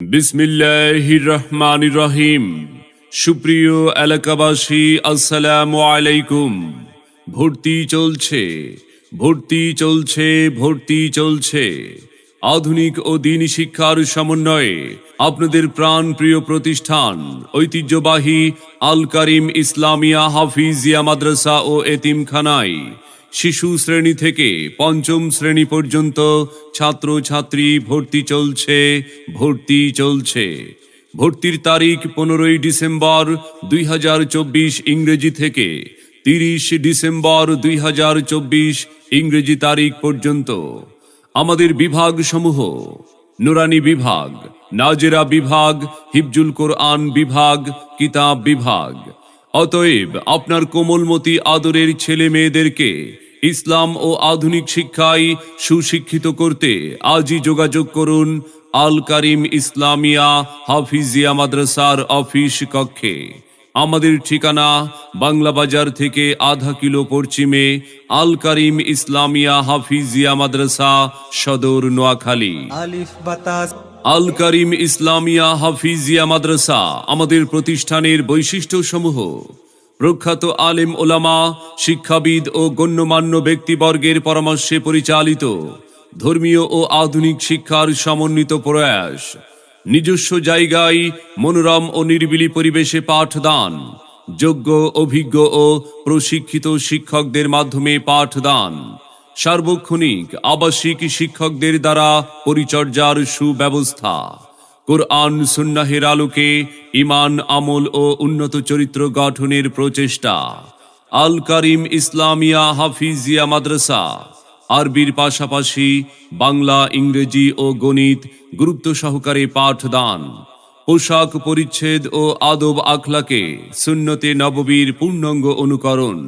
বিসমিল্লাহির রহমান রহিম সুপ্রিয় এলাকাবাসী, আসসালামু আলাইকুম। ভর্তি চলছে ভর্তি চলছে ভর্তি চলছে। আধুনিক ও দিন শিক্ষার সমন্বয়ে আপনাদের প্রাণ প্রিয় প্রতিষ্ঠান, ঐতিহ্যবাহী আল কারিম ইসলামিয়া হাফিজিয়া মাদ্রাসা ও এতিমখানায় শিশু শ্রেণি থেকে পঞ্চম শ্রেণি পর্যন্ত ছাত্র ছাত্রী ভর্তি চলছে ভর্তি চলছে। ভর্তির তারিখ পনেরোই ডিসেম্বর দুই হাজার চব্বিশ ইংরেজি থেকে, তিরিশ ডিসেম্বর দুই হাজার চব্বিশ ইংরেজি তারিখ পর্যন্ত। আমাদের বিভাগ সমূহ নুরানি বিভাগ, নাজেরা বিভাগ, হিফজুল কোরআন বিভাগ, কিতাব বিভাগ। অতএব আপনার কোমলমতি আদরের ছেলে মেয়েদেরকে ইসলাম ও আধুনিক শিক্ষায় সুশিক্ষিত করতে আজই যোগাযোগ করুন আল কারিম ইসলামিয়া হাফিজিয়া মাদ্রাসার অফিস কক্ষে। আমাদের ঠিকানা বাংলা বাজার থেকে আধা কিলো পশ্চিমে আল কারিম ইসলামিয়া হাফিজিয়া মাদ্রাসা সদর নোয়াখালী। আলিফ বাতাস। আল করিম ইসলামিয়া হাফিজিয়া মাদ্রাসা আমাদের প্রতিষ্ঠানের বৈশিষ্ট্যসমূহ। প্রখ্যাত আলেম ওলামা, শিক্ষাবিদ ও গণ্যমান্য ব্যক্তিবর্গের পরামর্শে পরিচালিত ধর্মীয় ও আধুনিক শিক্ষার সমন্বিত প্রয়াস। নিজস্ব জায়গায় মনোরম ও নিরিবিলি পরিবেশে পাঠদান, যোগ্য, অভিজ্ঞ ও প্রশিক্ষিত শিক্ষকদের মাধ্যমে পাঠদান, সার্বক্ষণিক আবাসিক শিক্ষকদের দ্বারা পরিচর্যার সুব্যবস্থা। কোরআন, সুন্নাহের আলোকে ইমান আমল ও উন্নত চরিত্র গঠনের প্রচেষ্টা। আল কারিম ইসলামিয়া হাফিজিয়া মাদ্রাসা। আরবির পাশাপাশি বাংলা, ইংরেজি ও গণিত গুরুত্ব সহকারে পাঠদান। পোশাক পরিচ্ছেদ ও আদব আখলাকে সুন্নতে নববীর পূর্ণাঙ্গ অনুকরণ।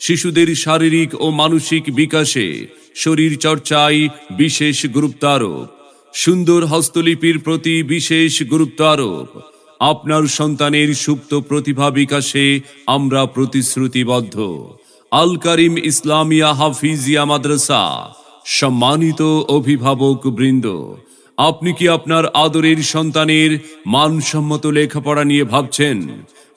শিশুদের শারীরিক ও মানসিক বিকাশে শরীর চর্চায় বিশেষ গুরুত্বারোপ। সুন্দর হস্তলিপির প্রতি বিশেষ গুরুত্ব আরোপ। আপনার সন্তানের সুপ্ত প্রতিভা বিকাশে আমরা প্রতিশ্রুতিবদ্ধ। আল কারিম ইসলামিয়া হাফিজিয়া মাদ্রাসা, সম্মানিত অভিভাবক বৃন্দ, আপনি কি আপনার আদরের সন্তানের মানসম্মত লেখাপড়া নিয়ে ভাবছেন?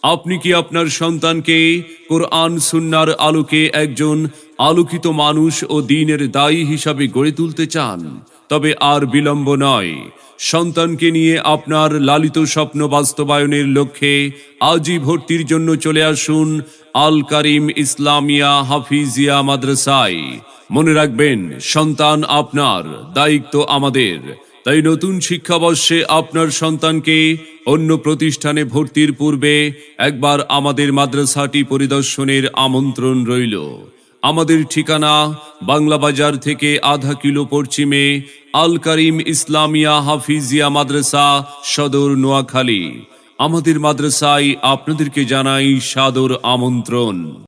আপনি কি আপনার সন্তানকে কোরআন সুন্নার আলোকে একজন আলোকিত মানুষ ও দিনের দায়ী হিসাবে গড়ে তুলতে চান? তবে আর বিলম্ব নয়। সন্তানকে নিয়ে আপনার লালিত স্বপ্ন বাস্তবায়নের লক্ষ্যে আজই ভর্তির জন্য চলে আসুন আল কারিম ইসলামিয়া হাফিজিয়া মাদ্রাসায়। মনে রাখবেন, সন্তান আপনার, দায়িত্ব আমাদের। তাই নতুন শিক্ষাবর্ষে আপনার সন্তানকে অন্য প্রতিষ্ঠানে ভর্তির পূর্বে একবার আমাদের মাদ্রাসাটি পরিদর্শনের আমন্ত্রণ রইল। আমাদের ঠিকানা বাংলা বাজার থেকে আধা কিলো পশ্চিমে আল কারিম ইসলামিয়া হাফিজিয়া মাদ্রাসা, সদর নোয়াখালী। আমাদের মাদ্রাসায় আপনাদেরকে জানাই সাদর আমন্ত্রণ।